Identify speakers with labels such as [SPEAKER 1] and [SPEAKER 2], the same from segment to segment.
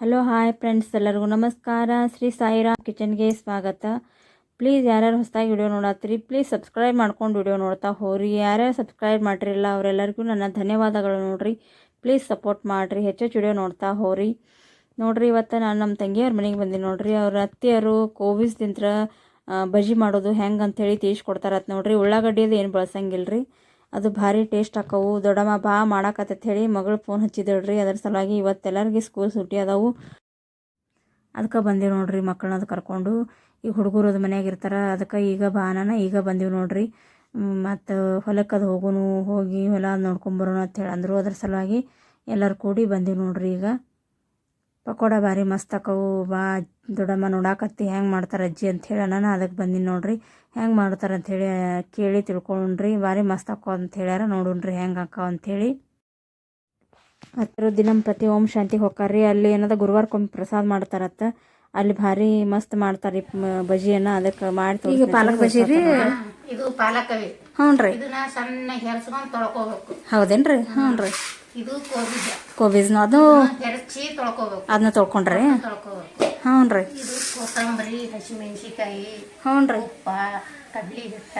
[SPEAKER 1] Hello, hi friends, ಎಲ್ಲರಿಗೂ ನಮಸ್ಕಾರ. ಶ್ರೀ ಸಾಯಿರಾಮ್ ಕಿಚನ್ಗೆ ಸ್ವಾಗತ. ಪ್ಲೀಸ್ ಯಾರ್ಯಾರು ಹೊಸದಾಗಿ ವಿಡಿಯೋ ನೋಡತ್ತೀರಿ, ಪ್ಲೀಸ್ ಸಬ್ಸ್ಕ್ರೈಬ್ ಮಾಡ್ಕೊಂಡು ವಿಡಿಯೋ ನೋಡ್ತಾ ಹೋರಿ ಯಾರ್ಯಾರು ಸಬ್ಸ್ಕ್ರೈಬ್ ಮಾಡಿರಲ್ಲ, ಅವರೆಲ್ಲರಿಗೂ ನನ್ನ ಧನ್ಯವಾದಗಳು ನೋಡಿರಿ. ಪ್ಲೀಸ್ ಸಪೋರ್ಟ್ ಮಾಡಿರಿ, ಹೆಚ್ಚು ವಿಡಿಯೋ ನೋಡ್ತಾ ಹೋರಿ ನೋಡಿರಿ, ಇವತ್ತು ನಾನು ನಮ್ಮ ತಂಗಿಯವ್ರ ಮನೆಗೆ ಬಂದೀನಿ ನೋಡಿರಿ. ಅವ್ರ ಅತ್ತೆಯರು ಕೋವಿಸ್ದಿಂತ್ರ ಬಜ್ಜಿ ಮಾಡೋದು ಹೆಂಗೆ ಅಂಥೇಳಿ ನೋಡಿರಿ ನೋಡ್ರಿ. ಉಳ್ಳಾಗಡ್ಡಿದು ಏನು ಬಳಸಂಗಿಲ್ಲ ರೀ ಅದು ಭಾರಿ ಟೇಸ್ಟ್ ಆಕವು. ದೊಡ್ಡಮ್ಮ ಬಾ ಮಾಡಾಕತ್ತೈತೆ ಹೇಳಿ ಮಗಳು ಫೋನ್ ಹಚ್ಚಿದಳ್ರಿ. ಅದ್ರ ಸಲುವಾಗಿ ಇವತ್ತೆಲ್ಲರಿಗೆ ಸ್ಕೂಲ್ ಸುಟ್ಟಿ ಅದಾವು. ಅದಕ್ಕೆ ಬಂದೀವಿ ನೋಡ್ರಿ ಮಕ್ಕಳನ್ನ ಅದು ಕರ್ಕೊಂಡು. ಈಗ ಹುಡುಗರು ಅದು ಮನ್ಯಾಗ ಇರ್ತಾರೆ. ಅದಕ್ಕೆ ಈಗ ಬಾನಾನ ಈಗ ಬಂದೀವಿ ನೋಡ್ರಿ. ಮತ್ತು ಹೊಲಕ್ಕೆ ಅದು ಹೋಗೋನು, ಹೋಗಿ ಹೊಲ ನೋಡ್ಕೊಂಬರೋಣ ಅಂತ ಹೇಳಂದ್ರು ಅದ್ರ. ಸಲುವಾಗಿ ಎಲ್ಲರೂ ಕೂಡಿ ಬಂದೀವಿ ನೋಡ್ರಿ ಈಗ. ಪಕೋಡ ಭಾರಿ ಮಸ್ತ್ ಆಕವು. ಬಾ ದೊಡ್ಡಮ್ಮ ನೋಡಾಕತ್ತಿ ಹೆಂಗೆ ಮಾಡ್ತಾರೆ ಅಜ್ಜಿ ಅಂಥೇಳಿ ನಾನು ಅದಕ್ಕೆ ಬಂದೀನಿ ನೋಡ್ರಿ. ಹೆಂಗೆ ಮಾಡ್ತಾರೆ ಅಂಥೇಳಿ ಕೇಳಿ ತಿಳ್ಕೊಂಡ್ರಿ. ಭಾರಿ ಮಸ್ತ್ ಅಕ್ಕ ಅಂತ ಹೇಳ್ಯಾರ. ನೋಡುಣ್ರಿ ಹೆಂಗೆ ಅಕ್ಕ ಅಂಥೇಳಿ ಹತ್ತಿರ ದಿನ ಪ್ರತಿ ಓಂ ಶಾಂತಿ ಹೋಗ್ಕಾರ್ರಿ ಅಲ್ಲಿ ಏನದ ಗುರುವಾರಕ್ಕೊಮ್ಮೆ ಪ್ರಸಾದ ಮಾಡ್ತಾರತ್ತ. ಅಲ್ಲಿ ಭಾರಿ ಮಸ್ತ್ ಮಾಡ್ತಾರ್ರಿ ಮ- ಬಜಿಯನ್ನ. ಅದಕ್ಕೆ ಮಾಡಿ ಈಗ ಪಾಲಕ್ ಬಜಿ ರೀ?
[SPEAKER 2] ಇದು ಪಾಲಕ್
[SPEAKER 1] ಹ್ಞೂ ರೀ
[SPEAKER 2] ಇದನ್ನ ಸಣ್ಣ ಹೆರ್ಸ್ಕೊಂಡ್ ತೊಳ್ಕೋಬೇಕು.
[SPEAKER 1] ಹೌದೇನ್ರಿ? ಹ್ಞೂ ರೀ
[SPEAKER 2] ಇದು ಕೋಬಿಜ
[SPEAKER 1] ಕೋಬೀಸ್ನು ಅದು
[SPEAKER 2] ಹೆರಚಿ ತೊಳ್ಕೊಬೇಕು.
[SPEAKER 1] ಅದನ್ನ ತೊಳ್ಕೊಂಡ್ರಿ? ಹ್ಞೂ ರೀ
[SPEAKER 2] ಇದು ಕೊತ್ತಂಬರಿ ಹಸಿಮೆಣಸಿಕಾಯಿ
[SPEAKER 1] ಹ್ಞೂ ರೀ
[SPEAKER 2] ಉಪ್ಪ ಕಡ್ಲಿ ಹಿಟ್ಟ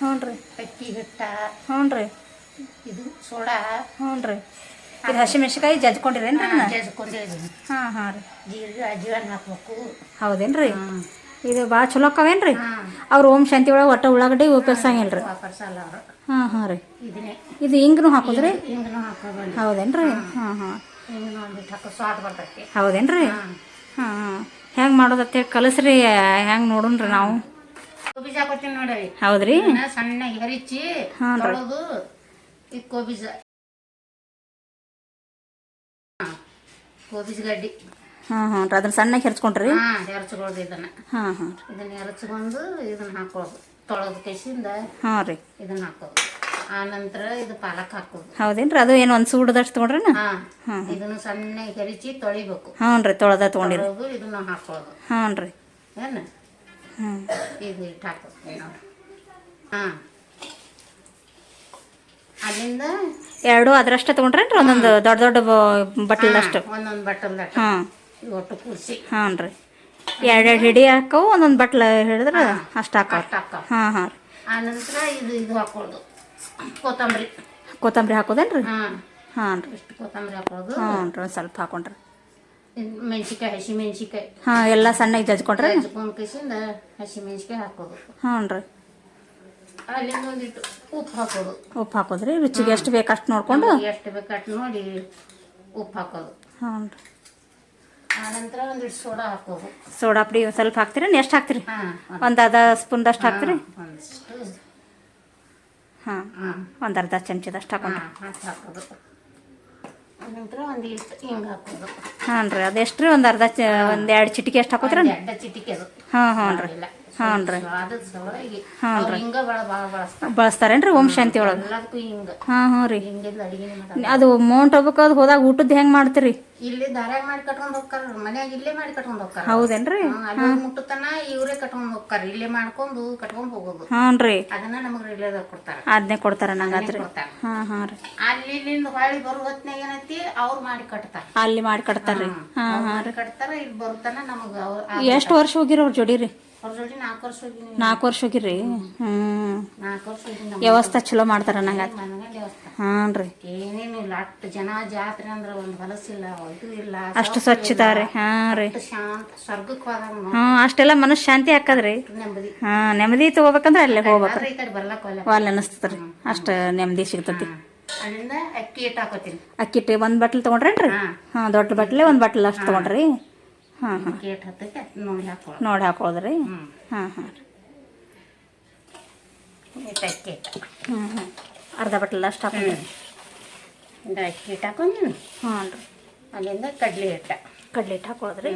[SPEAKER 1] ಹ್ಞೂ ರೀ
[SPEAKER 2] ಅಕ್ಕಿ ಹಿಟ್ಟ.
[SPEAKER 1] ಹ್ಞೂ ರೀ
[SPEAKER 2] ಇದು ಸೋಡಾ.
[SPEAKER 1] ಹ್ಞೂ ರೀ ಇದು ಹಸಿಮೆಣ್ಸಿಕಾಯಿ
[SPEAKER 2] ಜಜ್ಕೊಂಡಿದ್ದೀನಿ
[SPEAKER 1] ಹಾಂ ಹಾಂ ರೀ.
[SPEAKER 2] ಜೀರಿಗೆ ಅಜ್ವಾನ್ ಹಾಕ್ಬೇಕು.
[SPEAKER 1] ಹೌದೇನ್ರಿ? ಇದು ಭಾಳ ಚಲೋ ಅಕ್ಕವೇನ್ರಿ?
[SPEAKER 2] ರೀ
[SPEAKER 1] ಅವ್ರು ಓಂ ಶಾಂತಿ ಒಳಗೆ ಒಟ್ಟ ಉಳ್ಳಾಗಡ್ಡಿ ಉಪಯೋಗಿಸಂಗಿಲ್ಲ ರೀ
[SPEAKER 2] ವಾಪರ್ಸಲ್ಲ ಅವರು
[SPEAKER 1] ಹಾಂ ಹಾಂ ರೀ.
[SPEAKER 2] ಇದನ್ನೇ
[SPEAKER 1] ಇದು ಹಿಂಗ್ನು ಹಾಕೋದ್ರಿ?
[SPEAKER 2] ಹಿಂಗನು ಹಾಕೋಬಂದು
[SPEAKER 1] ಹೌದೇನ್ರಿ? ಹಾಂ ಹಾಂ
[SPEAKER 2] ಹಾಕೋ ಸ್ವಾದ್ ಬರ್ತೈತಿ.
[SPEAKER 1] ಹೌದೇನ್ರಿ?
[SPEAKER 2] ಹಾಂ.
[SPEAKER 1] ಹಾಂ ಹೆಂಗೆ ಮಾಡೋದತ್ತೆ ಕಲಸ್ರಿ ಹೆಂಗೆ ನೋಡೋಣ್ರಿ ನಾವು?
[SPEAKER 2] ಕೋಬೀಜ ಹಾಕೋತೀನಿ ನೋಡಿ
[SPEAKER 1] ಹೌದ್ರಿ?
[SPEAKER 2] ಸಣ್ಣ ಹೆರಿಚಿ
[SPEAKER 1] ಹಾಂ.
[SPEAKER 2] ತೊಳೆದು ಈ ಕೋಬಿಜ ಕೋಬಿಜ ಗಡ್ಡಿ.
[SPEAKER 1] ಹಾಂ ಹಾಂ ಅದನ್ನ ಸಣ್ಣಗೆ ಹೆರ್ಚ್ಕೊಂಡ್ರಿ?
[SPEAKER 2] ಹಾ ಹೆರಚ್ಕೊಳ್ಳೋದು ಇದನ್ನ.
[SPEAKER 1] ಹಾಂ ಹಾಂ
[SPEAKER 2] ಇದನ್ನ ಹೆರ್ಚ್ಕೊಂಡು ಇದನ್ನ ಹಾಕೊಳ್ಳೋದು ತೊಳೆದು ಕೇಸಿಂದ
[SPEAKER 1] ಹಾಂ ರೀ.
[SPEAKER 2] ಇದನ್ನ ಹಾಕೋದು. ಆ ನಂತರ ಇದು ಪಾಲಕ್ ಹಾಕೋದು.
[SPEAKER 1] ಹೌದೇನ್ರಿ? ಅದು ಏನು ಒಂದು ಸೂಡ್ದಷ್ಟು ತೊಗೊಂಡ್ರಿ
[SPEAKER 2] ಹಾ. ಇದನ್ನು ಸಣ್ಣ ಹೆರಿಚಿ ತೊಳಿಬೇಕು.
[SPEAKER 1] ಹ್ಞೂ ರೀ ತೊಳೆದ ತೊಗೊಂಡಿರಿ.
[SPEAKER 2] ತೊಳೆದು ಇದನ್ನ ಹಾಕೊಳ್ಳೋದು
[SPEAKER 1] ಹ್ಞೂ ರೀ.
[SPEAKER 2] ಏನು?
[SPEAKER 1] ಹ್ಞೂ
[SPEAKER 2] ಇದು ಇಟ್ಟು ಹಾಕೋದು ನೋಡಿ. ಹಾ. ಅಲ್ಲಿಂದ
[SPEAKER 1] ಎರಡು ಅದರಷ್ಟೇ ತೊಗೊಂಡ್ರೇನ್ರಿ? ಒಂದೊಂದು ದೊಡ್ಡ ದೊಡ್ಡ ಬಟ್ಟಲ್ದಷ್ಟು
[SPEAKER 2] ಒಂದೊಂದು ಬಟ್ಟಲ್ದ
[SPEAKER 1] ಹಾಂ
[SPEAKER 2] ಒಟ್ಟು ಕೂರಿಸಿ
[SPEAKER 1] ಹಾಂ ರೀ. ಎರಡೆರಡು ಹಿಡಿ ಹಾಕವು ಒಂದೊಂದು ಬಟ್ಲ ಹಿಡಿದ್ರೆ ಅಷ್ಟು ಹಾಕವು
[SPEAKER 2] ಅಷ್ಟು ಹಾಕೋ.
[SPEAKER 1] ಹಾಂ ಹಾಂ. ರೀ
[SPEAKER 2] ಆ ನಂತರ ಇದು ಇದು ಹಾಕೋದು ಕೊತ್ತಂಬರಿ.
[SPEAKER 1] ಕೊತ್ತಂಬರಿ ಹಾಕೋದೇನ್ರಿ?
[SPEAKER 2] ಹಾಂ.
[SPEAKER 1] ಹಾಂ ರೀ.
[SPEAKER 2] ಇಷ್ಟು ಕೊತ್ತಂಬರಿ ಹಾಕೋದು
[SPEAKER 1] ಹ್ಞೂ ರೀ ಒಂದು ಸ್ವಲ್ಪ ಹಾಕೊಂಡ್ರಿ.
[SPEAKER 2] ಮೆಣಸಿಕಾಯಿ ಹಸಿ ಮೆಣಸಿಕಾಯಿ
[SPEAKER 1] ಹಾಂ ಎಲ್ಲ ಸಣ್ಣಗೆ ಜಜ್ಕೊಂಡ್ರಿ?
[SPEAKER 2] ಹಚ್ಕೊಂಡು ಕಿಸಿಂದ ಹಸಿ ಮೆಣಸಿಕಾಯಿ ಹಾಕೋದು.
[SPEAKER 1] ಹ್ಞೂ ರೀ.
[SPEAKER 2] ಅಲ್ಲಿಂದ ಒಂದಿಟ್ಟು ಉಪ್ಪು ಹಾಕೋದು.
[SPEAKER 1] ಉಪ್ಪು ಹಾಕೋದ್ರಿ? ರುಚಿಗೆ ಎಷ್ಟು ಬೇಕು ಅಷ್ಟು ನೋಡಿಕೊಂಡು?
[SPEAKER 2] ಎಷ್ಟು ಬೇಕಟ್ಟು ನೋಡಿ ಉಪ್ಪು ಹಾಕೋದು.
[SPEAKER 1] ಹ್ಞೂ ರೀ.
[SPEAKER 2] ಆನಂತರ ಸೋಡಾ ಹಾಕೋದು.
[SPEAKER 1] ಸೋಡಾ ಪುಡಿ ಸ್ವಲ್ಪ ಹಾಕ್ತೀರಿ? ಎಷ್ಟು ಹಾಕ್ತೀರಿ? ಒಂದು. ಅರ್ಧ ಸ್ಪೂನ್ದಷ್ಟು ಹಾಕ್ತೀರಿ? ಹಾಂ ಒಂದು ಅರ್ಧ ಚಮಚದಷ್ಟು ಹಾಕೊಂಡ್ರಿ.
[SPEAKER 2] ಹಾ ಹಾಕಿ ಹಾಕೋದು. ಹಿಂಗೆ ಹಾಕೋದು.
[SPEAKER 1] ಹಾಂ ರೀ ಅದೆಷ್ಟು ರೀ ಒಂದು ಅರ್ಧ ಒಂದು ಎರಡು ಚಿಟಿಕೆ ಎಷ್ಟು
[SPEAKER 2] ಒಂದ್ ಎಡ್ಡ ಚಿಟಿಕೆ ಅದು.
[SPEAKER 1] ಹಾಂ ಹ್ಞೂ ರೀ ಹ್ಞೂ ರೀ.
[SPEAKER 2] ಸ್ವಾದದ ರೀ.
[SPEAKER 1] ಬಳಸ್ತಾರೇನ್ರಿ ಓಂ ಶಾಂತಿ ಒಳಗೆ? ಹಾಂ ಹ್ಞೂ ರೀ. ಅದು ಮೌಂಟ್ ಹೋಗ್ಬೇಕು ಅದು ಹೋದಾಗ ಊಟದ್ ಹೆಂಗ್ ಮಾಡ್ತೀರಿ?
[SPEAKER 2] ಇಲ್ಲಿ ದಾರ್ಯಾಗ ಮಾಡಿ ಕಟ್ಕೊಂಡು ಹೋಗ್ತಾರ. ಮನ್ಯಾಗ ಇಲ್ಲೇ ಮಾಡಿ ಕಟ್ಕೊಂಡು ಹೋಗ್ತಾರ.
[SPEAKER 1] ಹೌದೇನ್ರಿ?
[SPEAKER 2] ಮುಟ್ಟತನ ಇವರೇ ಕಟ್ಕೊಂಡು ಹೋಗ್ತಾರ. ಇಲ್ಲೇ ಮಾಡ್ಕೊಂಡು ಕಟ್ಕೊಂಡು ಹೋಗೋದು.
[SPEAKER 1] ಹ್ಞೂ ರೀ.
[SPEAKER 2] ಅದನ್ನ ನಮಗ್ ರಿಲೇದಾಗ ಕೊಡ್ತಾರ.
[SPEAKER 1] ಅದನ್ನೇ ಕೊಡ್ತಾರ ನಂಗಾದ್ರಿ
[SPEAKER 2] ಹಾ
[SPEAKER 1] ಹಾಂ ಹಾಂ ರೀ.
[SPEAKER 2] ಅಲ್ಲಿ ಇಲ್ಲಿಂದ ಹೊಳ್ಳಿ ಬರೋ ಹೊತ್ನಾಗ ಏನೈತಿ ಅವ್ರು ಮಾಡಿ ಕಟ್ತಾರ.
[SPEAKER 1] ಅಲ್ಲಿ ಮಾಡಿ ಕಟ್ತಾರ್ರಿ. ಹಾಂ.
[SPEAKER 2] ಹಾ ರೀ. ಕಟ್ತಾರ ಇಲ್ಲಿ ಬರುತ್ತಾನ ನಮಗ
[SPEAKER 1] ಎಷ್ಟು ವರ್ಷ ಹೋಗಿರೋ ಅವ್ರ ಜೋಡಿ ರೀ?
[SPEAKER 2] ನಾಲ್ಕು ವರ್ಷ
[SPEAKER 1] ಹೋಗಿರಿ ಹ್ಞೂ
[SPEAKER 2] ಹೋಗಿನಿ
[SPEAKER 1] ವ್ಯವಸ್ಥೆ ಚಲೋ ಮಾಡ್ತಾರ
[SPEAKER 2] ನಂಗೆ
[SPEAKER 1] ಹಾಂ ರೀ.
[SPEAKER 2] ಏನೇನು ಅಷ್ಟು ಜನ ಜಾತ್ರೆ ಅಂದ್ರೆ ಒಂದು ಹೊಲಸಿಲ್ಲ ಇದು ಇಲ್ಲ
[SPEAKER 1] ಅಷ್ಟು ಸ್ವಚ್ಛತಾರೆ ಹಾಂ ರೀ.
[SPEAKER 2] ಅಷ್ಟು ಶಾಂತ ಸ್ವರ್ಗಕ್ಕೆ ಹೋದಂಗ
[SPEAKER 1] ಹ್ಮ್ ಅಷ್ಟೆಲ್ಲ ಮನಸ್ಸು ಶಾಂತಿ ಹಾಕದ್ರಿ
[SPEAKER 2] ಹಾ
[SPEAKER 1] ಹಾಂ ನೆಮ್ಮದಿ ತಗೋಬೇಕಂದ್ರೆ ಅಲ್ಲೇ ಹೋಗ್ಬೇಕು
[SPEAKER 2] ಅಲ್ಲಿ
[SPEAKER 1] ವಾಲ್ ಅನಿಸ್ತದ್ರಿ ಅಷ್ಟು ನೆಮ್ಮದಿ ಸಿಗ್ತತಿ.
[SPEAKER 2] ಅಕ್ಕಿ ಇಟ್ಟು ಹಾಕೋತೀನಿ.
[SPEAKER 1] ಅಕ್ಕಿ ಇಟ್ಟು ಒಂದು ಬಟ್ಲ್ ತಗೊಂಡ್ರೇನ್ರಿ.
[SPEAKER 2] ಹಾಂ.
[SPEAKER 1] ದೊಡ್ಡ ಬಟ್ಲೆ ಒಂದು ಬಟ್ಲ್ ಅಷ್ಟು ತೊಗೊಂಡ್ರಿ? ಹಾಂ ಹಾಂ.
[SPEAKER 2] ಹತ್ತಕ್ಕೆ ನೋಡಿ ಹಾಕೊಳ್ಳೋದು
[SPEAKER 1] ನೋಡಿ ಹಾಕೊಳ್ಳೋದ್ರಿ? ಹಾಂ ಹಾಂ.
[SPEAKER 2] ಅಕ್ಕಿ
[SPEAKER 1] ಅರ್ಧ ಬಟ್ಲ ಅಷ್ಟು ಹಾಕೊಂಡ್ರಿ
[SPEAKER 2] ಇಂದ ಅಕ್ಕಿ ಹಿಟ್ಟು ಹಾಕೊಂಡಿನಿ
[SPEAKER 1] ಹಾಂ ರೀ
[SPEAKER 2] ಅಲ್ಲಿಂದ ಕಡ್ಲಿ ಹಿಟ್ಟ.
[SPEAKER 1] ಕಡ್ಲೆ ಹಿಟ್ಟು ಹಾಕೊಳ್ಳೋದ್ರಿ?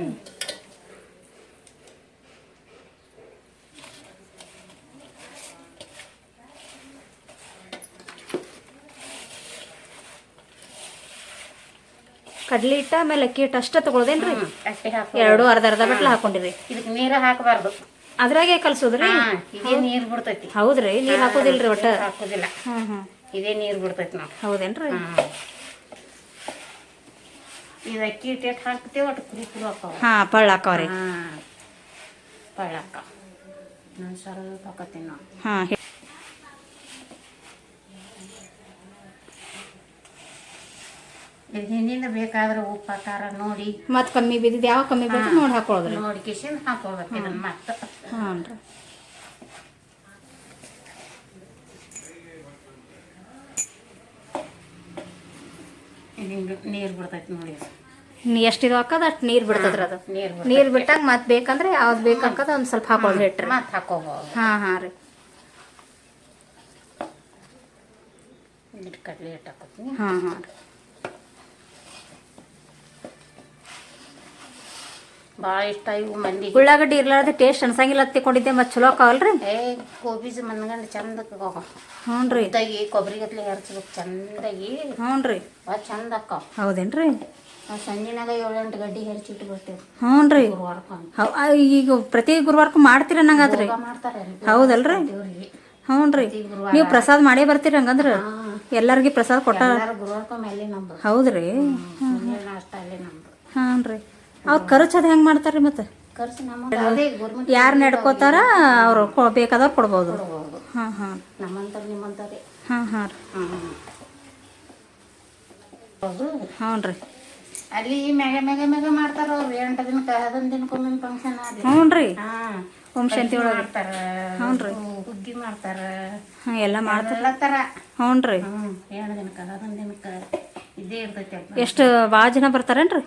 [SPEAKER 1] ಕಡ್ಲಿ ಹಿಟ್ಟ ಆಮೇಲೆ ಅಕ್ಕಿ ಹಿಟ್ಟು ಅಷ್ಟೇ ತಗೊಳ್ದೇನ್ರಿ?
[SPEAKER 2] ಅಕ್ಕಿ ಹಾಕೋ
[SPEAKER 1] ಎರಡು ಅರ್ಧ ಅರ್ಧ ಬಟ್ಲ ಹಾಕೊಂಡಿರಿ
[SPEAKER 2] ಇದಕ್ಕೆ ನೀರು ಹಾಕಬಾರ್ದು.
[SPEAKER 1] ಅದ್ರಾಗೆ ಕಲ್ಸೋದ್ರಿ?
[SPEAKER 2] ಇದೇ ನೀರು ಬಿಡ್ತೈತಿ.
[SPEAKER 1] ಹೌದ್ರಿ ನೀರು ಹಾಕೋದಿಲ್ರಿ ಒಟ್ಟ?
[SPEAKER 2] ಹಾಕೋದಿಲ್ಲ. ಇದೇ ನೀರು ಬಿಡ್ತೈತಿ ನಾವು
[SPEAKER 1] ಹೌದೇನ್ರಿ?
[SPEAKER 2] ಇದು ಅಕ್ಕಿ ಹಿಟ್ಟು ಹಾಕ್ತೇವೆ ಒಟ್ಟು ಕುರಿ ಕುರು ಹಾಕವ
[SPEAKER 1] ಹಾಂ ಪಳ್ಳ ಹಾಕವ್ರಿ.
[SPEAKER 2] ಹಾಂ ಹಾಕ. ನಾನು ಸ್ವಲ್ಪ ಹಾಕತ್ತೀನಿ ನಾವು
[SPEAKER 1] ಹಾಂ
[SPEAKER 2] ಇದು ಹಿಂದಿಂದ ಬೇಕಾದ್ರೆ ಉಪ್ಪು ಖಾರ ನೋಡಿ.
[SPEAKER 1] ಮತ್ತೆ ಕಮ್ಮಿ ಬಿದ್ದಿದ್ದು ಯಾವ ಕಮ್ಮಿ ಬಿದ್ದು ನೋಡಿ ಹಾಕೊಳ್ಳೋದ್ರಿ
[SPEAKER 2] ನೋಡಿ ಕಿಶನ್ ಹಾಕೋಬೇಕು ಇದನ್ನ ಮತ್ತೆ.
[SPEAKER 1] ಹಾಂ ರೀ.
[SPEAKER 2] ಹಿಂಗೆ ನೀರು ಬಿಡ್ತೈತಿ ನೋಡಿ
[SPEAKER 1] ಎಷ್ಟು ಇದು ಹಾಕೋದು ಅಷ್ಟು ನೀರು ಬಿಡ್ತದ್ರಿ ಅದು.
[SPEAKER 2] ನೀರು
[SPEAKER 1] ನೀರು ಬಿಟ್ಟಾಗ ಮತ್ತೆ ಬೇಕಂದ್ರೆ ಯಾವ್ದು ಬೇಕಂಕದ ಒಂದು ಸ್ವಲ್ಪ ಹಾಕೊಂಡು ಇಟ್ರಿ.
[SPEAKER 2] ಮತ್ತೆ ಹಾಕೋಬೋದು.
[SPEAKER 1] ಹಾಂ ಹಾಂ ರೀ.
[SPEAKER 2] ಕಡ್ಲೆ ಹಿಟ್ಟು ಹಾಕೋತೀನಿ.
[SPEAKER 1] ಹಾಂ ಹಾಂ ರೀ.
[SPEAKER 2] ಭಾಳ ಇಷ್ಟ ಇವು ಮಂದಿ
[SPEAKER 1] ಉಳ್ಳಾಗಡ್ಡಿ ಇರ್ಲಾರ್ದ ಟೇಸ್ಟ್ ಅನ್ಸಂಗಿಲ್ಲ ತಿಕೊಂಡಿದ್ದೆ ಮತ್ತೆ ಚಲೋ ಆಕಾವಲ್ರಿ
[SPEAKER 2] ಏ ಗೋಬಿಜ್ ಮನ್ಗಂಡು ಚಂದ
[SPEAKER 1] ಹ್ಞೂ ರೀ
[SPEAKER 2] ಉದ್ದಾಗಿ ಕೊಬ್ಬರಿ ಗತ್ಲೆ ಹರ್ಚ್ಬೇಕು ಚಂದಾಗಿ.
[SPEAKER 1] ಹ್ಞೂ ರೀ
[SPEAKER 2] ಭಾಳ ಚಂದ ಅಕ್ಕಾವ.
[SPEAKER 1] ಹೌದೇನ್ರಿ?
[SPEAKER 2] ಸಂಜೆನಾಗ ಏಳು ಎಂಟು ಗಡ್ಡಿ ಹರಿಚಿಟ್ಟು ಬರ್ತೇವೆ
[SPEAKER 1] ಹ್ಞೂ ರೀ ಆ, ಈಗ ಪ್ರತಿ ಗುರುವಾರಕ್ಕೂ ಮಾಡ್ತೀರ ನಂಗಾದ್ರಿ
[SPEAKER 2] ಮಾಡ್ತಾರೆ
[SPEAKER 1] ಹೌದಲ್ರಿ? ಹ್ಞೂ ರೀ ನೀವು ಪ್ರಸಾದ ಮಾಡೇ ಬರ್ತೀರಿ ಹಂಗಂದ್ರೆ? ಎಲ್ಲರಿಗೆ ಪ್ರಸಾದ ಕೊಟ್ಟ ಹೌದ್ರಿ.
[SPEAKER 2] ಮುಂಜಾನೆ ನಾಷ್ಟ ಅಲ್ಲೇ ನಮ್ದು.
[SPEAKER 1] ಹಾಂ ರೀ ಅವ್ರು ಖರ್ಚು ಹೆಂಗ್ ಮಾಡ್ತಾರೆ ಮತ್ತೆ? ಯಾರು ನಡ್ಕೋತಾರ ಅವ್ರು ಬೇಕಾದವ್ರು ಕೊಡ್ಬೋದು. ಹಾಂ ಹಾಂ. ಹಾಂ ಹಾಂ ರೀ.
[SPEAKER 2] ಹ್ಞೂ
[SPEAKER 1] ಹ್ಞೂ ರೀ.
[SPEAKER 2] ಅಲ್ಲಿ ಮ್ಯಾಗ ಮ್ಯಾಗ ಮ್ಯಾಗ ಮಾಡ್ತಾರ ಅವ್ರು. ಎಂಟು ದಿನಕ್ಕೆ ಹದಿನೈದು ದಿನಕ್ಕೊಮ್ಮೆ ಫಂಕ್ಷನ್ ಆದ
[SPEAKER 1] ಹ್ಞೂ ರೀ.
[SPEAKER 2] ಹಾಂ.
[SPEAKER 1] ಓಂ ಶಾಂತಿ ಒಳಗೆ.
[SPEAKER 2] ಮಾಡ್ತಾರ.
[SPEAKER 1] ಹ್ಞೂನ್ರಿ.
[SPEAKER 2] ಹುಗ್ಗಿ ಮಾಡ್ತಾರ.
[SPEAKER 1] ಹಾಂ ಎಲ್ಲ ಮಾಡ್ತಾರೆ. ಹ್ಞೂ ರೀ.
[SPEAKER 2] ಹ್ಞೂ ಎರಡು ದಿನಕ್ಕೆ ಹನ್ನೊಂದು ದಿನಕ್ಕೆ. ಇದೇ ಇರ್ತೈತಿ
[SPEAKER 1] ಎಷ್ಟು ಭಾಳ ಜನ ಬರ್ತಾರೇನ್ರಿ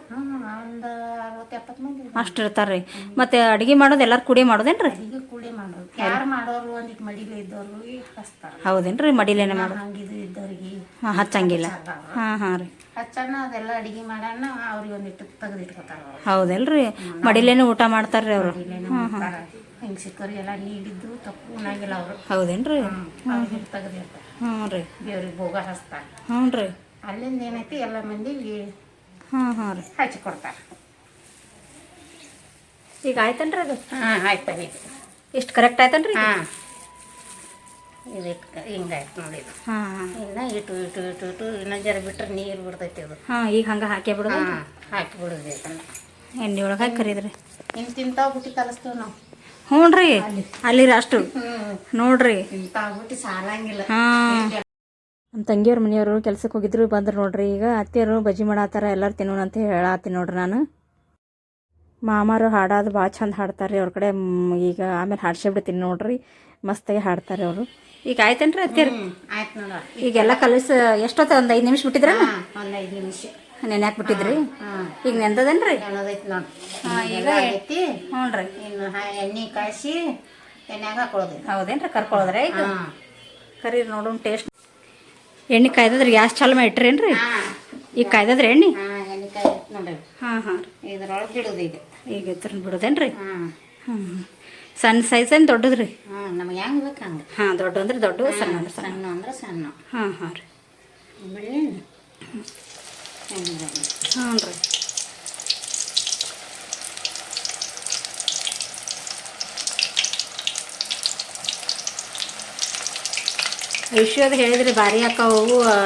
[SPEAKER 2] ಒಂದು ಅರವತ್ತು ಎಪ್ಪತ್ತು ಮಂದಿ.
[SPEAKER 1] ಅಷ್ಟು ಇರ್ತಾರೆ ರೀ ಮತ್ತು ಅಡುಗೆ ಮಾಡೋದು ಎಲ್ಲರೂ ಕುಡಿ ಮಾಡೋದೇನ್ರಿ?
[SPEAKER 2] ಅಡಿಗೆ ಕೂಡಿ ಮಾಡೋರು ಯಾರು ಮಾಡೋರು ಒಂದಿಟ್ಟು ಮಡಿಲು ಇದ್ದವ್ರು ಹಚ್ತಾರ.
[SPEAKER 1] ಹೌದೇನ್ರಿ ಮಡಿಲೇನೆ ಮಾಡೋದು?
[SPEAKER 2] ಹಂಗಿದು ಇದ್ದವ್ರಿಗೆ
[SPEAKER 1] ಹಾಂ ಹಚ್ಚಂಗಿಲ್ಲ. ಹಾಂ ಹಾಂ ರೀ.
[SPEAKER 2] ಹಚ್ಚಣ್ಣ ಅದೆಲ್ಲ ಅಡಿಗೆ ಮಾಡೋಣ ಅವ್ರಿಗೆ ಒಂದಿಟ್ಟು ತೆಗೆದಿಟ್ಕೊತಾರ
[SPEAKER 1] ಹೌದಲ್ರಿ ಮಡಿಲೇನೆ ಊಟ ಮಾಡ್ತಾರ್ರಿ ಅವರು.
[SPEAKER 2] ಮಾಡ್ತಾರ ಹಿಂಗೆ ಸಿಕ್ಕವ್ರಿಗೆಲ್ಲ ನೀಡಿದ್ದು ತಪ್ಪು ಉಣ್ಣಾಗಿಲ್ಲ ಅವರು.
[SPEAKER 1] ಹೌದೇನ್ರಿ?
[SPEAKER 2] ತೆಗೆದಿರ್ತಾರೆ
[SPEAKER 1] ಹ್ಞೂ ರೀ.
[SPEAKER 2] ದೇವ್ರಿಗೆ ಭೋಗ ಹಚ್ತಾರೆ.
[SPEAKER 1] ಹ್ಞೂ ರೀ.
[SPEAKER 2] ಅಲ್ಲಿಂದ ಏನೈತಿ ಎಲ್ಲ ಮಂದಿಗೆ
[SPEAKER 1] ಹ್ಞೂ ಹ್ಞೂ ರೀ.
[SPEAKER 2] ಹಚ್ಚಿ ಕೊಡ್ತಾರೆ.
[SPEAKER 1] ಈಗ ಆಯ್ತನ್ರಿ ಅದು?
[SPEAKER 2] ಹಾಂ ಆಯ್ತು ಈಗ
[SPEAKER 1] ಇಷ್ಟು ಕರೆಕ್ಟ್ ಆಯ್ತನ್ರಿ
[SPEAKER 2] ಹಾಂ. ಇದು ಹಿಂಗಾಯ್ತು ನೋಡಿ ಇದು.
[SPEAKER 1] ಹಾಂ. ಹಾಂ
[SPEAKER 2] ಇನ್ನು ಇಟ್ಟು ಇಟ್ಟು ಇಟ್ಟು ಇಟ್ಟು ಇನ್ನೊಂದು ಜರ ಬಿಟ್ರೆ ನೀರು ಬಿಡ್ತೈತಿ ಅದು.
[SPEAKER 1] ಹಾಂ ಈಗ ಹಂಗೆ ಹಾಕಿ ಬಿಡೋದು
[SPEAKER 2] ಹಾಂ ಹಾಕಿ ಬಿಡೋದು ಇದನ್ನು
[SPEAKER 1] ಎಣ್ಣೆ ಒಳಗೆ ಹಾಕಿ ಕರೀದ್ರಿ
[SPEAKER 2] ಹಿಂಗೆ ತಿಂತಾವ ಬುಟ್ಟಿ ಕಲಿಸ್ತೇವೆ ನಾವು.
[SPEAKER 1] ಹ್ಞೂ ರೀ ಅಲ್ಲಿ ಅಷ್ಟು ನೋಡ್ರಿ.
[SPEAKER 2] ಇಂಥ ಬುಟ್ಟಿ ಸಾಲಂಗಿಲ್ಲ.
[SPEAKER 1] ಹಾಂ. ನಮ್ಮ ತಂಗಿಯವ್ರ ಮನೆಯವರು ಕೆಲ್ಸಕ್ಕೆ ಹೋಗಿದ್ರು ಬಂದ್ರು ನೋಡ್ರಿ. ಈಗ ಅತ್ತೆಯರು ಬಜ್ಜಿ ಮಾಡತ್ತಾರ ಎಲ್ಲರು ತಿನ್ನೋಣ ಅಂತ ಹೇಳತ್ತೀನಿ ನೋಡ್ರಿ ನಾನು. ಮಾಮಾರು ಹಾಡೋದು ಭಾಳ ಚಂದ ಹಾಡ್ತಾರೆ ಅವ್ರ ಕಡೆ. ಈಗ ಆಮೇಲೆ ಹಾಡ್ಸೇ ಬಿಡ್ತೀನಿ ನೋಡ್ರಿ. ಮಸ್ತಾಗಿ ಹಾಡ್ತಾರೆ ಅವರು. ಈಗ ಆಯ್ತೇನ್ರಿ ಅತ್ತೆಯರು
[SPEAKER 2] ನೋಡ
[SPEAKER 1] ಈಗೆಲ್ಲ ಕಲಿಸ ಎಷ್ಟೊತ್ತ ಒಂದು ಐದು ನಿಮಿಷ ಬಿಟ್ಟಿದ್ರ?
[SPEAKER 2] ಒಂದು ಐದು ನಿಮಿಷ.
[SPEAKER 1] ನೆನ್ಯಾಕ್ ಬಿಟ್ಟಿದ್ರಿ? ಈಗ ನೆಂದದೇನ್ರಿ ಈಗ ಹ್ಞೂ ರೀ.
[SPEAKER 2] ಎಣ್ಣೆ ಕಾಯಿಸಿ ಎಣ್ಣೆಗೆ ಹಾಕೊಳ್ಳೋದು
[SPEAKER 1] ಹೌದೇನ್ರಿ ಕರ್ಕೊಳ್ಳೋದ್ರೆ ಈಗ? ಕರೀರಿ ನೋಡೋಣ ಟೇಸ್ಟ್ ಎಣ್ಣೆ ಕಾಯ್ದದ್ರಿ ಗ್ಯಾಸ್ ಚಾಲು ಮಾಡಿ ಇಟ್ರೇನ್ರಿ ಈಗ ಕಾಯ್ದದ್ರಿ ಎಣ್ಣೆ?
[SPEAKER 2] ಹಾಂ
[SPEAKER 1] ಹಾಂ
[SPEAKER 2] ಇದ್ರೊಳಗೆ ಬಿಡೋದು ಈಗ.
[SPEAKER 1] ಈಗ ಇದ್ರ ಬಿಡೋದೇನ್ರಿ?
[SPEAKER 2] ಹಾಂ.
[SPEAKER 1] ಹ್ಞೂ ಸಣ್ಣ ಸೈಜ್ ಏನು ದೊಡ್ಡದ್ರಿ?
[SPEAKER 2] ಹಾಂ ನಮಗೆ ಹೆಂಗೆ ಬೇಕು ಹಂಗೆ?
[SPEAKER 1] ಹಾಂ ದೊಡ್ಡ ಅಂದ್ರೆ ದೊಡ್ಡ ಸಣ್ಣ ಅಂದ್ರೆ ಸಣ್ಣ.
[SPEAKER 2] ಅಂದ್ರೆ ಸಣ್ಣ.
[SPEAKER 1] ಹಾಂ ಹಾಂ ರೀ.
[SPEAKER 2] ಬಿಡ್ಲಿ
[SPEAKER 1] ಹಾಂ ರೀ. ಐಶ್ವರ್ಯದ ಹೇಳಿದ್ರಿ ಭಾರಿ ಅಕ್ಕವು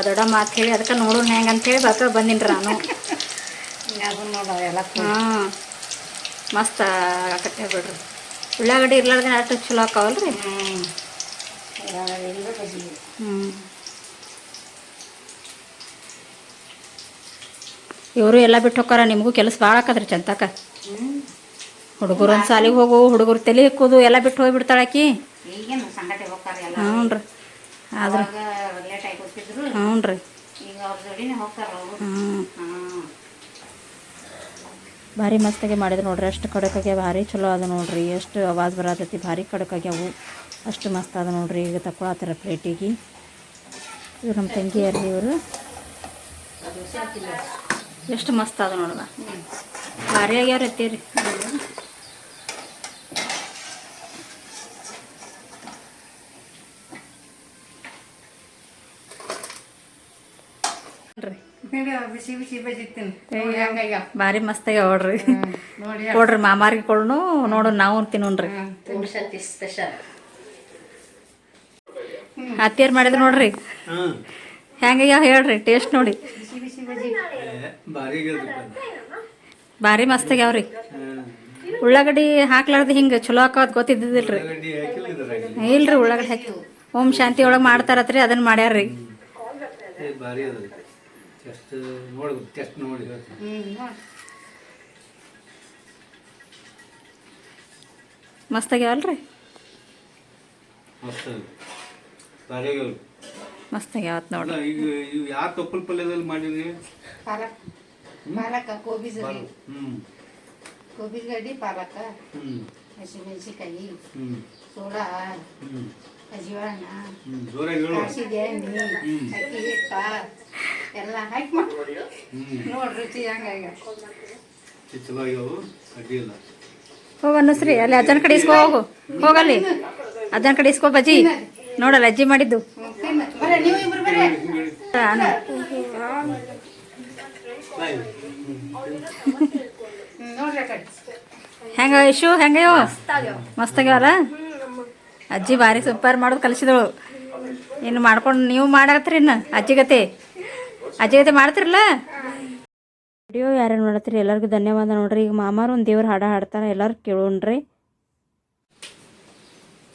[SPEAKER 1] ದೊಡ್ಡ ಮಾತು ಹೇಳಿ ಅದಕ್ಕೆ ನೋಡೋಣ ಹೆಂಗೆ ಅಂತ ಹೇಳಿ ಬರ್ಕ ಬಂದಿನಿ ನಾನು.
[SPEAKER 2] ಅದು
[SPEAKER 1] ಹಾಂ ಮಸ್ತ್ ಬಿಡ್ರಿ. ಉಳ್ಳಾಗಡ್ಡಿ ಇರ್ಲಾರ್ದೆ ಅಷ್ಟು ಚಲೋ ಅಕ್ಕವಲ್ಲ
[SPEAKER 2] ರೀ ಎಲ್ಲ ಬಜ್ಜಿ
[SPEAKER 1] ಹ್ಞೂ ಇವರು ಎಲ್ಲ ಬಿಟ್ಟು ಹೋಗಾರ ನಿಮಗೂ ಕೆಲಸ ಭಾಳ ಹಾಕದ್ರಿ ಚಂತಕ ಹುಡುಗರು ಒಂದು ಸಾಲಿಗೆ ಹೋಗು ಹುಡುಗರು ತಲೆ ಹಿಕ್ಕೋದು ಎಲ್ಲ ಬಿಟ್ಟು
[SPEAKER 2] ಹೋಗಿಬಿಡ್ತಾಳಾಕಿ
[SPEAKER 1] ಹ್ಞೂ ರೀ ಆದ್ರೆ ಹ್ಞೂ. ರೀ ಭಾರಿ ಮಸ್ತಾಗಿ ಮಾಡಿದ್ರು ನೋಡ್ರಿ. ಅಷ್ಟು ಕಡಕಾಗ್ಯಾವ ಭಾರಿ ಚಲೋ ಅದ ನೋಡ್ರಿ. ಎಷ್ಟು ಆವಾಜ್ ಬರತೈತಿ. ಭಾರಿ ಕಡಕಾಗ್ಯಾವು. ಅಷ್ಟು ಮಸ್ತ್ ಅದ ನೋಡ್ರಿ. ಈಗ ತಕೊಳತ್ತಾರ ಪ್ಲೇಟಿಗೆ. ಇವ್ರು ನಮ್ಮ ತಂಗಿಯರ್ರಿ ಇವರು. ಎಷ್ಟು ಮಸ್ತ್ ಅದ ನೋಡ್ರಿ ಭಾರಿ ಆಗ್ಯಾವ್ರಿ ಅತ್ತೀರಿ. ರೀ
[SPEAKER 2] ಬಿಸಿ ಬಜ್ಜಿ
[SPEAKER 1] ಭಾರಿ ಮಸ್ತಾಗಿ ನೋಡ್ರಿ.
[SPEAKER 2] ನೋಡಿ
[SPEAKER 1] ಕೊಡ್ರಿ ಮಾಮಾರಿಗೆ ಕೊಡ್ನು ನೋಡು ನಾವು ತಿನ್ನೋಣ್ರಿ
[SPEAKER 2] ಸ್ಪೆಷಲ್
[SPEAKER 1] ಅತ್ತಿಯರ್ ಮಾಡಿದ್ರು ನೋಡ್ರಿ. ಹೆಂಗಯ್ಯ ಹೇಳ್ರಿ ಟೇಸ್ಟ್ ನೋಡಿ.
[SPEAKER 3] ಭಾರಿ
[SPEAKER 1] ಮಸ್ತ್ ಆಗ್ಯಾವ್ರಿ ಉಳ್ಳಾಗಡ್ಡಿ ಹಾಕ್ಲಾರ್ದು ಹಿಂಗೆ ಚಲೋ ಹಾಕೋದ್ ಗೊತ್ತಿದ್ದಿಲ್ರಿ ಇಲ್ರಿ ಉಳ್ಳಾಗಡ್ಡಿ ಹಾಕಿ. ಓಂ ಶಾಂತಿ ಒಳಗೆ ಮಾಡ್ತಾರತ್ರಿ ಅದನ್ನ ಮಾಡ್ಯಾರ್ರಿ.
[SPEAKER 3] ಏ ಭಾರಿ ಅದ ಟೆಸ್ಟ್ ನೋಡಿ ಟೆಸ್ಟ್ ನೋಡಿ ಹೇಳ್ತೀನಿ.
[SPEAKER 2] ಹ್ಮ್ ನೋಡ್.
[SPEAKER 1] ಮಸ್ತ್ ಆಗ್ಯಾವಲ್ರಿ
[SPEAKER 3] ಮಸ್ತ್ ಅದ ಭಾರಿ ಆಗ್ಯಾವ
[SPEAKER 1] ಮಸ್ತ್ ಆಗ್ಯಾವತ್ ನೋಡ್ರಿ
[SPEAKER 3] ಅಲ್ಲ ಈಗ ಇವು ಯಾವ ತೊಪ್ಪಲ್ ಪಲ್ಯದಲ್ಲಿ ಮಾಡಿರಿ?
[SPEAKER 2] ಪಾಲಕ್. ಪಾಲಕ ಕೋಬಿ ರೀ
[SPEAKER 3] ಹ್ಮ್.
[SPEAKER 2] ಕೋಬಿ ಗಡ್ಡಿ ಪಾಲಕ.
[SPEAKER 3] ಹ್ಮ್.
[SPEAKER 2] ಹಸಿಮೆಣಸಿಕಾಯಿ
[SPEAKER 3] ಹ್ಮ್.
[SPEAKER 2] ಸೋಡಾ.
[SPEAKER 3] ಹ್ಮ್.
[SPEAKER 2] ಅಜಿವಾಣ
[SPEAKER 3] ಜೋರಾಗಿ ಹೇಳು.
[SPEAKER 2] ಕಾಸಿದ ಎಣ್ಣೆ ಅಕ್ಕಿ ಹಿಟ್ಟ ಎಲ್ಲ ಹಾಕಿ ಮಾಡಿ
[SPEAKER 3] ಹ್ಮ್.
[SPEAKER 2] ನೋಡ್ರಿ ರುಚಿ ಹಂಗಾಗ
[SPEAKER 3] ಇದು ಚಲೋ ಆಗ್ಯಾವು
[SPEAKER 1] ಹೋಗ ಅನ್ನಸ್ರಿ ಅಲ್ಲಿ ಅಜ್ಜನ ಕಡೆ ಇಸ್ಕೋ ಹೋಗು. ಹೋಗಲ್ಲಿ. ಅಜ್ಜನ ಕಡೆ ಇಸ್ಕೋ ಬಜ್ಜಿ. ನೋಡಲ್ಲ ಅಜ್ಜಿ ಮಾಡಿದ್ದು. ಹೆಂಗ ಇಶು ಹೆಂಗಯ್ಯೋ? ಮಸ್ತ್ ಆಗ್ಯಾವಲ್ಲ? ಅಜ್ಜಿ ಭಾರಿ ಸೂಪರ್ ಮಾಡೋದು ಕಲಿಸಿದಳು. ಇನ್ನು ಮಾಡ್ಕೊಂಡು ನೀವು ಮಾಡತ್ರಿ ಇನ್ನು ಅಜ್ಜಿ ಗತೆ. ಅಜ್ಜಿ ಗತೆ ಮಾಡ್ತಿರಲ್ಲ? ವಿಡಿಯೋ ಯಾರು ನೋಡತ್ರಿ ಎಲ್ಲರಿಗೂ ಧನ್ಯವಾದ ನೋಡ್ರಿ. ಈಗ ಮಾಮಾರು ಒಂದು ದೇವ್ರ ಹಾಡ ಹಾಡ್ತಾರೆ. ಎಲ್ಲರೂ ಕೇಳೋಣ್ರಿ.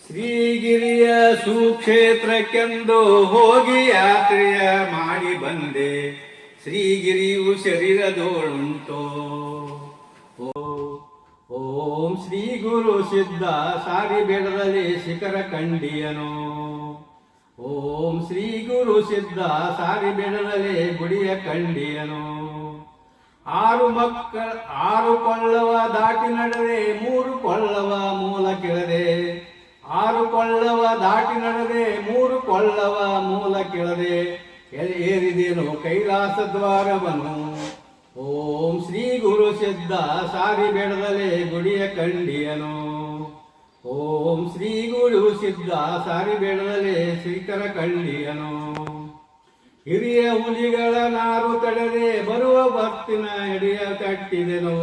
[SPEAKER 3] ಶ್ರೀಗಿರಿಯ ಸುಕ್ಷೇತ್ರಕ್ಕೆಂದು ಹೋಗಿ ಯಾತ್ರೆಯ ಮಾಡಿ ಬಂದೆ. ಶ್ರೀಗಿರಿಯು ಶರೀರದೋಳುಂಟೋ. ಓಂ ಶ್ರೀ ಗುರು ಸಿದ್ಧ ಸಾರಿ ಬೇಡದಲ್ಲಿ ಶಿಖರ ಕಂಡಿಯನು. ಓಂ ಶ್ರೀ ಗುರು ಸಿದ್ಧ ಸಾರಿ ಬೇಡದಲ್ಲಿ ಗುಡಿಯ ಕಂಡಿಯನು. ಆರು ಮಕ್ಕಳ, ಆರು ಕೊಳ್ಳವ ದಾಟಿ ನಡೆದೆ, ಮೂರು ಕೊಳ್ಳವ ಮೂಲ ಕೆಳದೆ. ಆರು ಕೊಳ್ಳವ ದಾಟಿ ನಡೆದೆ, ಮೂರು ಕೊಳ್ಳವ ಮೂಲ ಕೆಳದೆ. ಏರಿದೇನು ಕೈಲಾಸ ದ್ವಾರವನು ಓಂ ಶ್ರೀ ಗುರು ಸಿದ್ಧ ಸಾರಿ ಬೆಡದಲೆ ಗುಡಿಯ ಕಂಡಿಯನು. ಓಂ ಶ್ರೀ ಗುರು ಸಿದ್ಧ ಸಾರಿ ಬೆಡದಲೆ ಶ್ರೀಕರ ಕಂಡಿಯನು. ಹಿರಿಯ ಹುಲಿಗಳ ನಾರು ತಡೆದೆ ಬರುವ ಭಕ್ತಿನ ಎಡೆಯ ಕಟ್ಟಿದೆನು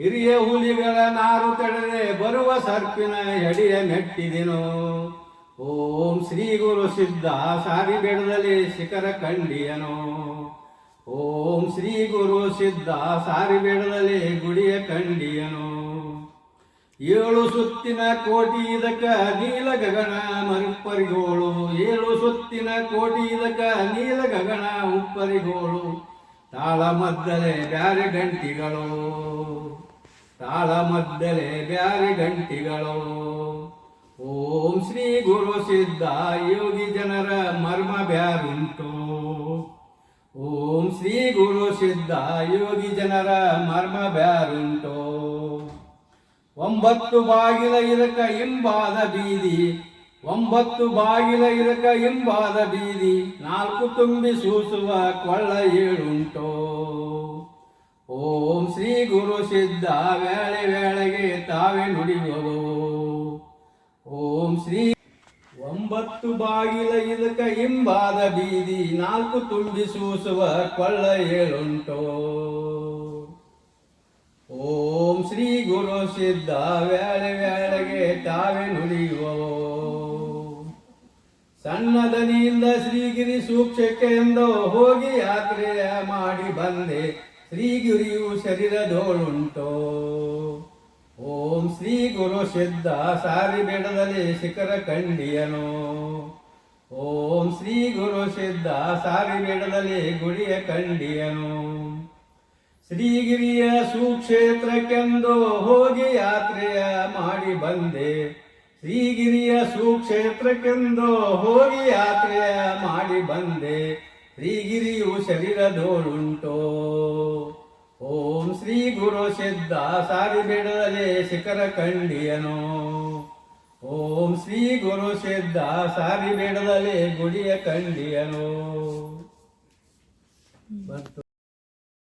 [SPEAKER 3] ಹಿರಿಯ ಹುಲಿಗಳ ನಾರು ತಡೆದೆ ಬರುವ ಸರ್ಪಿನ ಎಡೆಯ ನೆಟ್ಟಿದೆನು. ಓಂ ಶ್ರೀ ಗುರು ಸಿದ್ಧ ಸಾರಿ ಬೆಡದಲ್ಲಿ ಶಿಖರ ಕಂಡಿಯನು. ಓಂ ಶ್ರೀ ಗುರು ಸಿದ್ಧ ಸಾರಿ ಬೆಡದಲ್ಲಿ ಗುಡಿಯ ಕಂಡಿಯನು. ಏಳು ಸುತ್ತಿನ ಕೋಟಿ ಇದಕ್ಕ ನೀಲ ಗಗನ ಮರುಪ್ಪರಿಗೋಳು ಏಳು ಸುತ್ತಿನ ಕೋಟಿ ಇದಕ್ಕ ನೀಲ ಗಗನ ಉಪ್ಪರಿಗೋಳು. ತಾಳ ಮದ್ದಲೆ ಬ್ಯಾರೆ ಗಂಟಿಗಳು. ತಾಳ ಮದ್ದಲೆ ಬ್ಯಾರೆ ಗಂಟಿಗಳು. ಓಂ ಶ್ರೀ ಗುರು ಸಿದ್ಧ ಯೋಗಿ ಜನರ ಮರ್ಮ ಬ್ಯಾರುಂಟು. ಓಂ ಶ್ರೀ ಗುರು ಸಿದ್ಧ ಯೋಗಿ ಜನರ ಮರ್ಮ ಬ್ಯಾರುಂಟೋ. ಒಂಬತ್ತು ಬಾಗಿಲ ಇರಕ ಇಂಬಾದ ಬೀದಿ, ಒಂಬತ್ತು ಬಾಗಿಲ ಇರಕ ಇಂಬಾದ ಬೀದಿ, ನಾಲ್ಕು ತುಂಬಿ ಸೂಸುವ ಕೊಳ್ಳ ಏಳುಂಟೋ. ಓಂ ಶ್ರೀ ಗುರು ಸಿದ್ಧ ವೇಳೆ ವೇಳೆಗೆ ತಾವೇ ನುಡಿಯುವುದು ಓಂ ಶ್ರೀ ಒಂಬತ್ತು ಬಾಗಿಲ ಇದಕ ಹಿಂಬಾದ ಬೀದಿ, ನಾಲ್ಕು ತುಂಬಿ ಸೂಸುವ ಕೊಳ್ಳ ಹೇಳುಂಟೋ. ಓಂ ಶ್ರೀ ಗುರು ಸಿದ್ಧ, ವೇಳೆ ವೇಳೆಗೆ ತಾವೇ ನುಡಿಯುವ. ಸಣ್ಣದನಿಯಿಂದ ಶ್ರೀಗಿರಿ ಎಂದು ಹೋಗಿ ಯಾತ್ರೆಯ ಮಾಡಿ ಬಂದೆ, ಶ್ರೀಗಿರಿಯು ಶರೀರದೋಳುಂಟು ಓಂ ಶ್ರೀ ಗುರು ಸಿದ್ಧ ಸಾರಿ ಬೆಡದಲ್ಲಿ ಶಿಖರ ಕಂಡಿಯನು. ಓಂ ಶ್ರೀ ಗುರು ಸಿದ್ಧ ಸಾರಿ ಬೆಡದಲ್ಲಿ ಗುಡಿಯ ಕಂಡಿಯನು. ಶ್ರೀಗಿರಿಯ ಸುಕ್ಷೇತ್ರಕ್ಕೆಂದು ಹೋಗಿ ಯಾತ್ರೆಯ ಮಾಡಿ ಬಂದೆ. ಶ್ರೀಗಿರಿಯ ಸುಕ್ಷೇತ್ರಕ್ಕೆಂದು ಹೋಗಿ ಯಾತ್ರೆಯ ಮಾಡಿ ಬಂದೆ. ಶ್ರೀಗಿರಿಯು ಶರೀರದೋಳುಂಟು ಓಂ ಶ್ರೀ ಗುರು ಸಿದ್ಧ ಸಾರಿ ಬೆಡದಲ್ಲಿ ಶಿಖರ ಕಂಡಿಯನು ಓಂ ಶ್ರೀ ಗುರು ಸಿದ್ಧ ಸಾರಿ ಬೆಡದಲ್ಲಿ ಗುಡಿಯ ಕಂಡಿಯನು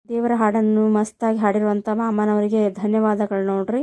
[SPEAKER 1] ದೇವರ ಹಾಡನ್ನು ಮಸ್ತಾಗಿ ಹಾಡಿರುವಂಥ ಮಾಮನವರಿಗೆ ಧನ್ಯವಾದಗಳು ನೋಡ್ರಿ.